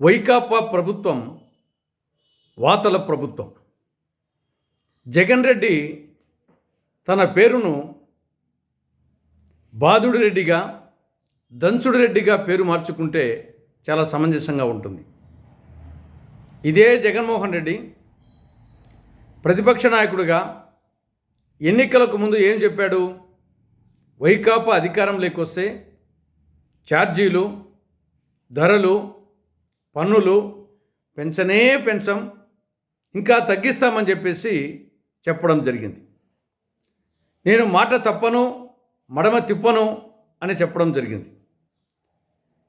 వైకాపా ప్రభుత్వం వాతల ప్రభుత్వం. జగన్ రెడ్డి తన పేరును బాదుడు రెడ్డిగా దంచుడు రెడ్డిగా పేరు మార్చుకుంటే చాలా సమంజసంగా ఉంటుంది. ఇదే జగన్మోహన్ రెడ్డి ప్రతిపక్ష నాయకుడిగా ఎన్నికలకు ముందు ఏం చెప్పాడు? వైకాపా అధికారం లేకొస్తే ఛార్జీలు ధరలు పన్నులు పెంచనే పెంచం ఇంకా తగ్గిస్తామని చెప్పేసి చెప్పడం జరిగింది. నేను మాట తప్పను మడమ తిప్పను అని చెప్పడం జరిగింది.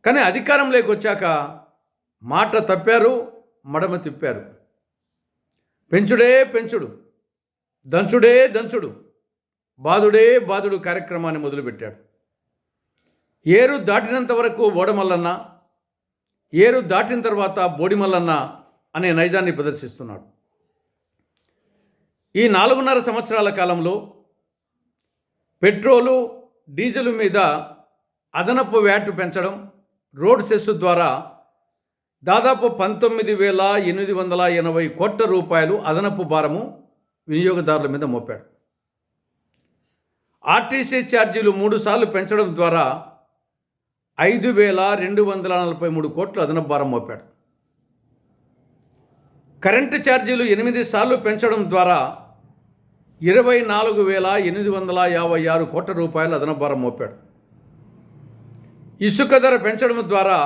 కానీ అధికారంలోకి వచ్చాక మాట తప్పారు మడమ తిప్పారు. పెంచుడే పెంచుడు దంచుడే దంచుడు బాధుడే బాధుడు కార్యక్రమాన్ని మొదలుపెట్టాడు. ఏరు దాటినంత వరకు ఓడమల్లన్నా ఏరు దాటిన తర్వాత బోడిమల్లన్న అనే నైజాన్ని ప్రదర్శిస్తున్నాడు. ఈ నాలుగున్నర సంవత్సరాల కాలంలో పెట్రోలు డీజిల్ మీద అదనపు వ్యాట్ పెంచడం రోడ్ సెస్సు ద్వారా దాదాపు పంతొమ్మిది వేల ఎనిమిది వందల ఎనభై కోట్ల రూపాయలు అదనపు భారము వినియోగదారుల మీద మోపాడు. ఆర్టీసీ ఛార్జీలు మూడు సార్లు పెంచడం ద్వారా ఐదు వేల రెండు వందల నలభై మూడు కోట్లు అదనపు భారం మోపాడు. కరెంటు ఛార్జీలు ఎనిమిది సార్లు పెంచడం ద్వారా ఇరవై నాలుగు వేల ఎనిమిది వందల యాభై ఆరు కోట్ల రూపాయలు అదనపు భారం మోపాడు. ఇసుక ధర పెంచడం ద్వారా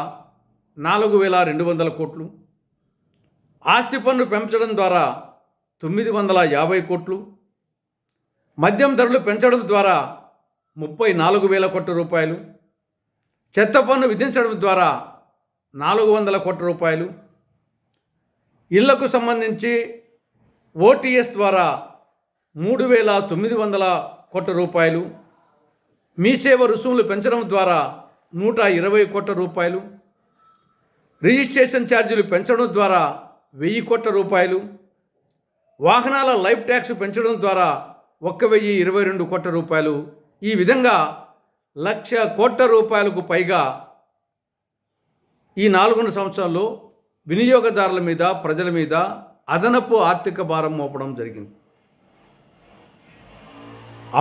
నాలుగు వేల రెండు వందల కోట్లు. ఆస్తి పన్ను పెంచడం ద్వారా తొమ్మిది వందల యాభై కోట్లు. మద్యం ధరలు పెంచడం ద్వారా ముప్పై నాలుగు వేల కోట్ల రూపాయలు. చెత్త పన్ను విధించడం ద్వారా నాలుగు వందల కోట్ల రూపాయలు ఇళ్ళకు సంబంధించి ఓటీఎస్ ద్వారా మూడు వేల తొమ్మిది వందల కోట్ల రూపాయలు మీ సేవ రుసుములు పెంచడం ద్వారా నూట ఇరవై కోట్ల రూపాయలు రిజిస్ట్రేషన్ ఛార్జీలు పెంచడం ద్వారా వెయ్యి కోట్ల రూపాయలు వాహనాల లైఫ్ ట్యాక్స్ పెంచడం ద్వారా ఒక్క వెయ్యి ఇరవై రెండు కోట్ల రూపాయలు. ఈ విధంగా లక్ష కోట్ల రూపాయలకు పైగా ఈ నాలుగున్నర సంవత్సరాల్లో వినియోగదారుల మీద ప్రజల మీద అదనపు ఆర్థిక భారం మోపడం జరిగింది.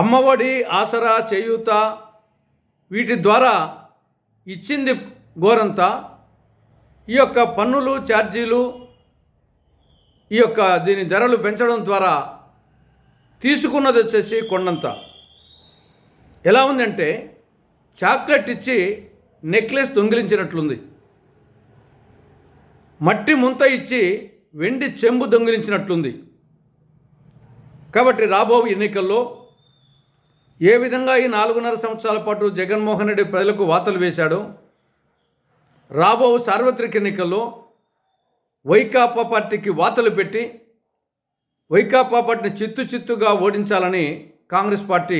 అమ్మఒడి ఆసరా చేయూత వీటి ద్వారా ఇచ్చింది గోరంతా ఈ యొక్క పన్నులు ఛార్జీలు ఈ యొక్క దీని ధరలు పెంచడం ద్వారా తీసుకున్నది వచ్చేసి కొండంత. ఎలా ఉందంటే చాక్లెట్ ఇచ్చి నెక్లెస్ దొంగిలించినట్లుంది. మట్టి ముంత ఇచ్చి వెండి చెంబు దొంగిలించినట్లుంది. కాబట్టి రాబో ఎన్నికల్లో ఏ విధంగా ఈ నాలుగున్నర సంవత్సరాల పాటు జగన్మోహన్ రెడ్డి ప్రజలకు వార్తలు వేశాడో రాబో సార్వత్రిక ఎన్నికల్లో వైకాపా పార్టీకి వార్తలు పెట్టి వైకాపా పార్టీని చిత్తు చిత్తుగా ఓడించాలని Congress party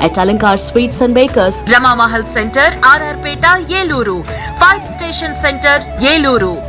At Alankar Sweets and Bakers, Rama Mahal Center, RR Peta, Yeluru. Fire Station Center, Yeluru.